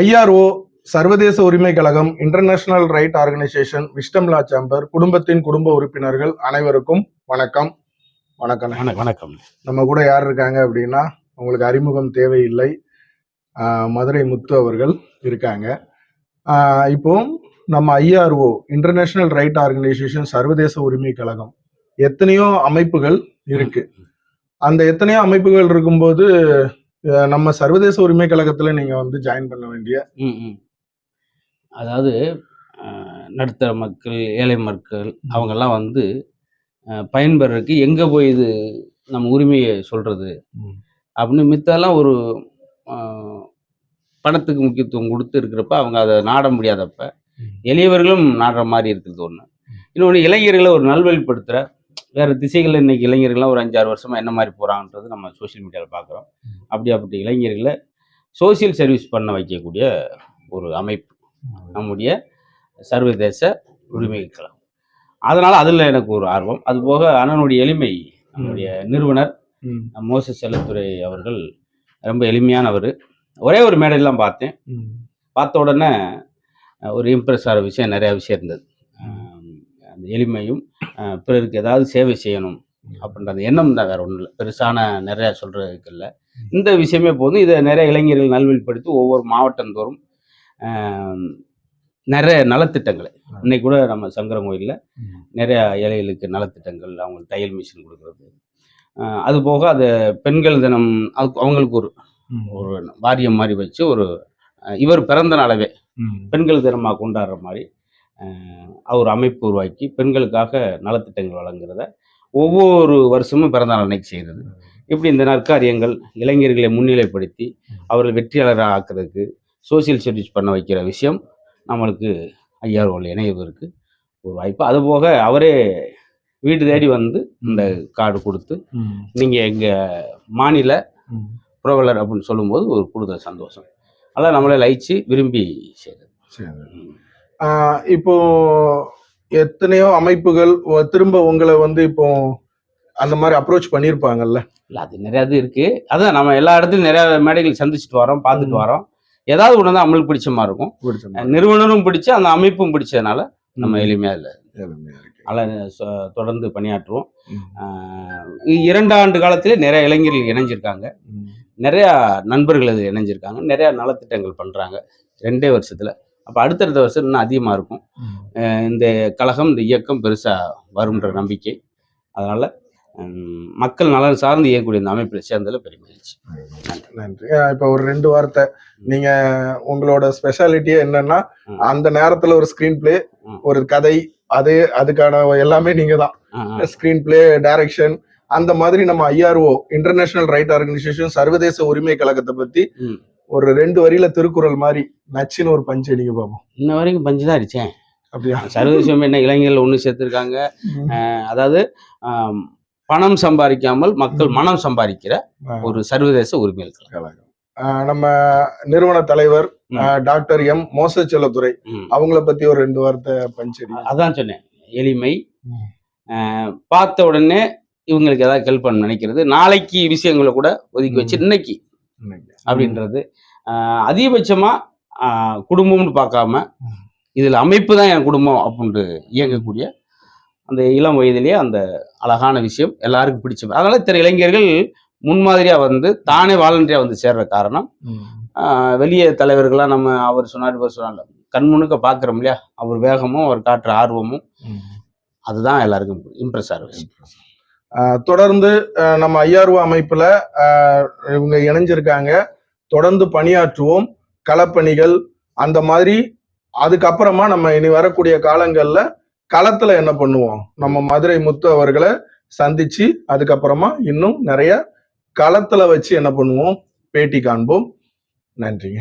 ஐஆர்ஓ சர்வதேச உரிமை கழகம் international right organisation wisdom law chamber குடும்பத்தின் குடும்ப உறுப்பினர்கள் அனைவருக்கும் வணக்கம். வணக்கம். வணக்கம் வணக்கம். நம்ம கூட யார் இருக்காங்க அப்படின்னா உங்களுக்கு அறிமுகம் தேவையில்லை. மதுரை முத்து அவர்கள் இருக்காங்க. இப்போ நம்ம ஐஆர்ஓ இன்டர்நேஷனல் ரைட் ஆர்கனைசேஷன் சர்வதேச உரிமை கழகம் எத்தனையோ அமைப்புகள் இருக்கு. அந்த எத்தனையோ அமைப்புகள் இருக்கும்போது நம்ம சர்வதேச உரிமை கழகத்துல நீங்க வந்து ஜாயின் பண்ண வேண்டிய அதாவது நடுத்தர மக்கள் ஏழை மக்கள் அவங்கெல்லாம் வந்து பயன்பெறதுக்கு எங்கே போய் இது நம்ம உரிமையை சொல்கிறது அப்படின்னு மித்தெல்லாம் ஒரு பணத்துக்கு முக்கியத்துவம் கொடுத்து இருக்கிறப்ப அவங்க அதை நாட முடியாதப்ப எளியவர்களும் நாடுற மாதிரி இருக்கிறது ஒன்று இன்னொன்று இளைஞர்களை ஒரு நல்வழிப்படுத்துகிற வேறு திசைகளில் இன்னைக்கு இளைஞர்கள்லாம் ஒரு அஞ்சாறு வருஷமாக என்ன மாதிரி போகிறாங்கன்றது நம்ம சோஷியல் மீடியாவில் பார்க்குறோம் அப்படி அப்படி இளைஞர்களை சோஷியல் சர்வீஸ் பண்ண வைக்கக்கூடிய ஒரு அமைப்பு நம்முடைய சர்வதேச உரிமை கழகம். அதனால் அதில் எனக்கு ஒரு ஆர்வம். அதுபோக அண்ணனுடைய எளிமை நம்முடைய நிறுவனர் ம், மோசஸ் செல்லத்துறை அவர்கள் ரொம்ப எளிமையானவர். ஒரே ஒரு மேடையில் தான் பார்த்தேன் பார்த்த உடனே ஒரு இம்ப்ரெஸ் ஆகிற விஷயம் நிறையா விஷயம் இருந்தது. அந்த எளிமையும் பிறருக்கு ஏதாவது சேவை செய்யணும் அப்படின்ற அந்த எண்ணம் தான் வேற ஒன்றும் இல்லை பெருசான நிறையா சொல்கிறதுக்கு இல்லை. இந்த விஷயமே போதும். இதை நிறைய இளைஞர்கள் நல்வழிப்படுத்தி ஒவ்வொரு மாவட்டந்தோறும் நிறைய நலத்திட்டங்களை. இன்னைக்கு கூட நம்ம சங்கரன் கோயிலில். நிறைய ஏழைகளுக்கு நலத்திட்டங்கள் அவங்களுக்கு தையல் மிஷின் கொடுக்குறது. அது போக அது பெண்கள் தினம் அதுக்கு அவங்களுக்கு ஒரு ஒரு வாரியம் மாதிரி வச்சு ஒரு இவர் பிறந்த நாளவே பெண்கள் தினமாக கொண்டாடுற மாதிரி அவர் அமைப்பு உருவாக்கி பெண்களுக்காக நலத்திட்டங்கள் வழங்குறத ஒவ்வொரு வருஷமும் பிறந்த நாள் அன்னைக்கு செய்கிறது இப்படி இந்த நற்காரியங்கள் இளைஞர்களை முன்னிலைப்படுத்தி அவர்கள் வெற்றியாளராக ஆக்குறதுக்கு சோஷியல் சர்வீஸ் பண்ண வைக்கிற விஷயம் நம்மளுக்கு ஐயாவோட இணைவதற்கு ஒரு வாய்ப்பு. அதுபோக அவரே வீடு தேடி வந்து இந்த கார்டு கொடுத்து நீங்கள் எங்கள் மாநில. புரவலர் அப்படின்னு சொல்லும்போது ஒரு கூடுதல் சந்தோஷம். அதான் நம்மளே லயிச்சு விரும்பி செய்கிறது இப்போ எத்தனையோ அமைப்புகள் ஒ- திரும்ப உங்களை வந்து இப்போ அந்த மாதிரி அப்ரோச் பண்ணியிருப்பாங்கல்ல? இல்லை அது நிறையா இது இருக்குது அதான் நம்ம எல்லா இடத்துலையும் நிறையா மேடைகள் சந்திச்சுட்டு வரோம் பார்த்துட்டு ம். வரோம். ஏதாவது ஒன்று தான் நம்மளுக்கு பிடிச்ச மாதிரி இருக்கும். பிடிச்ச மாதிரி. நிறுவனரும் பிடிச்சு அந்த அமைப்பும் பிடிச்சதுனால நம்ம எளிமையாக இல்லை. எளிமையா இருக்கு. தொடர்ந்து பணியாற்றுவோம். ம், ஆஹ் இரண்டு ஆண்டு காலத்திலே நிறைய இளைஞர்கள் இணைஞ்சிருக்காங்க. ம், நிறையா நண்பர்கள் இது இணைஞ்சிருக்காங்க. நிறையா நலத்திட்டங்கள் பண்ணுறாங்க ரெண்டே வருஷத்தில். அப்போ அடுத்தடுத்த வருஷம் இன்னும் அதிகமாக இருக்கும். இந்த கழகம் இந்த இயக்கம் பெருசாக வரும்ன்ற நம்பிக்கை. அதனால் மக்கள் நலன் சார்ந்து இயங்கக்கூடிய இந்த அமைப்பில் சேர்ந்ததில் பெரிய மகிழ்ச்சி. நன்றி. இப்போ ஒரு ரெண்டு வார்த்தை. நீங்க உங்களோட ஸ்பெஷாலிட்டியே என்னன்னா. அந்த நேரத்துல ஒரு ஸ்கிரீன் பிளே. ஒரு கதை அது அதுக்கான எல்லாமே நீங்க தான். ஸ்கிரீன் பிளே டைரக்ஷன் அந்த மாதிரி நம்ம ஐஆர்ஓ இன்டர்நேஷனல் ரைட் ஆர்கனைசேஷன் சர்வதேச உரிமை கழகத்தை பத்தி. ஒரு ரெண்டு வரியில திருக்குறள் மாதிரி நச்சுன்னு ஒரு பஞ்சு அடிக்க பார்ப்போம் இன்ன வரைக்கும் பஞ்சு தான் அடித்தேன் அப்படியா? சர்வதேசம் என்ன இளைஞர்கள் ஒன்று சேர்த்துருக்காங்க. அதாவது பணம் சம்பாதிக்காமல் மக்கள் மனம் சம்பாதிக்கிற ஒரு சர்வதேச உரிமைகள். கழகம். நம்ம நிறுவன தலைவர் டாக்டர் எம் மோசச்செல்லத்துறை ம். அவங்கள பத்தி ஒரு ரெண்டு வார்த்தை பஞ்சடி அதான் சொன்னேன் எளிமை. பார்த்த உடனே இவங்களுக்கு ஏதாவது ஹெல்ப் பண்ண நினைக்கிறது. நாளைக்கு விஷயங்களை கூட ஒதுக்கி வச்சு இன்னைக்கு அப்படின்றது. அஹ், அதிகபட்சமா அஹ், குடும்பம்னு பார்க்காம. இதில் அமைப்பு தான் என் குடும்பம் அப்படின்ட்டு இயங்கக்கூடிய அந்த இளம் வயதிலேயே அந்த அழகான விஷயம் எல்லாருக்கும் பிடிச்ச அதனால திரு இளைஞர்கள் முன்மாதிரியா வந்து தானே வாலண்டியா வந்து சேர்ற காரணம். வெளியே தலைவர்களாக நம்ம அவர் சொன்னார் இவர் சொன்னார் கண்முணுக்க பார்க்குறோம் இல்லையா? அவர் வேகமும் அவர் காட்டுற ஆர்வமும். அதுதான் எல்லாருக்கும் இம்ப்ரெஸ் ஆகிற விஷயம். தொடர்ந்து நம்ம ஐஆர்ஓ அமைப்புல இவங்க இணைஞ்சிருக்காங்க. தொடர்ந்து பணியாற்றுவோம். களப்பணிகள் அந்த மாதிரி. அதுக்கப்புறமா நம்ம இனி வரக்கூடிய காலங்கள்ல களத்துல என்ன பண்ணுவோம்? நம்ம மதுரை முத்து அவர்களை சந்திச்சு அதுக்கப்புறமா இன்னும் நிறைய களத்துல வச்சு என்ன பண்ணுவோம்? பேட்டி காண்போம். நன்றிங்க.